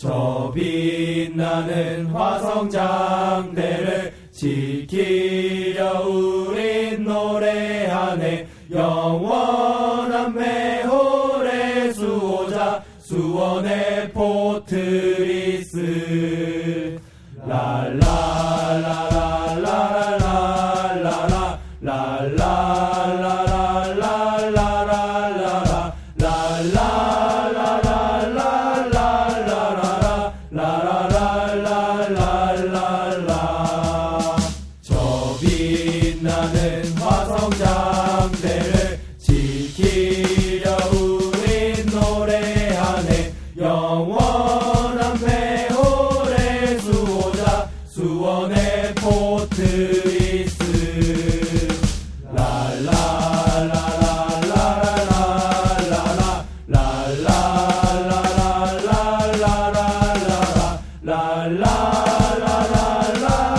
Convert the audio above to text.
저 빛나는 화성장대를 지키려 우린 노래하네. 영원한 매홀의 수호자 수원의 포트리스. 랄랄라랄라랄라랄라랄라 빛나는 화성장 대를 지키려 우린 노래하네. 영원한 배홀의 수호자 수원의 포트리스. 랄랄라라라라라라 랄랄라라라라라라 랄랄라라라라